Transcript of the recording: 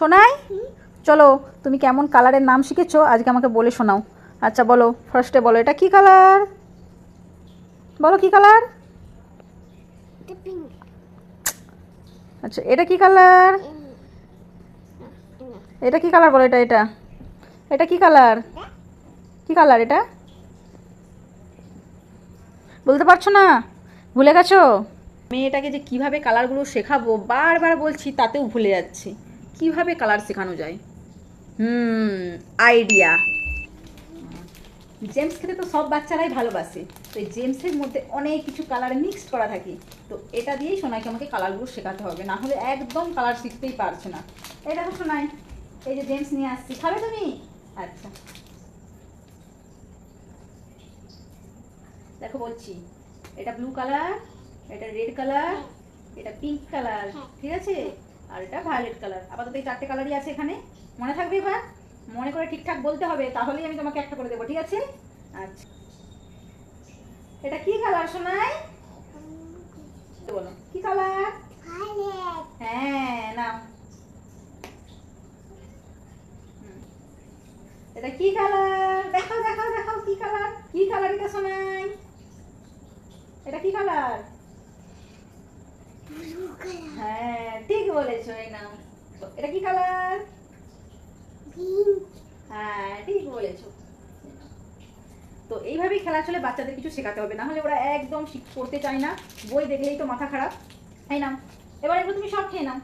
শোনাই চলো তুমি কেমন কালারের নাম শিখেছো? আজকে আমাকে বলে শোনাও। আচ্ছা বলো ফার্স্টে বলো এটা কি কালার? বলো কি কালার? আচ্ছা এটা কি কালার? এটা কি কালার বলো এটা এটা। এটা কি কালার? কি কালার এটা? বলতে পারছ না? ভুলে গেছো? মেয়েটাকে যে কীভাবে কালারগুলো শেখাবো বারবার বলছি তাতেও ভুলে যাচ্ছে। কীভাবে কালার শেখানো যায়? হুম আইডিয়া জেমস খেতে তো সব বাচ্চারাই ভালোবাসে। তো এই জেমসের মধ্যে অনেক কিছু কালার মিক্সড করা থাকে। তো এটা দিয়েই সোনাইকে আমাকে কালারগুলো শেখাতে হবে। না হলে একদম কালার শিখতেই পারছে না। এই দেখো সোনাই, এই যে জেমস নিয়ে আসছি। খাবে তুমি? আচ্ছা। দেখো বলছি, এটা ব্লু কালার এটা রেড কালার এটা পিঙ্ক কালার ঠিক আছে? আর এটা ভায়োলেট কালার আপাতত এই চারটে কালারই আছে এখানে। মনে থাকবে এবার? মনে করে ঠিকঠাক বলতে হবে তাহলেই আমি তোমাকে একটা করে দেবো ঠিক আছে? আচ্ছা। এটা কি কালার শোনাই বলো। কি কালার হ্যাঁ নাও। এটা কি কালার দেখাও দেখাও দেখাও কি কালার কি কালার এটা শোনাই এটা কি কালার হ্যাঁ বলেছ, এই নাও। এটা কি কালার? হ্যাঁ ঠিক বলেছ। তো এইভাবেই খেলা চলে, বাচ্চাদের কিছু শেখাতে হবে। না হলে ওরা একদম শিখ- করতে চায় না। বই দেখলেই তো মাথা খারাপ। তাই না এবার এগুলো তুমি সব খেয়ে নাও।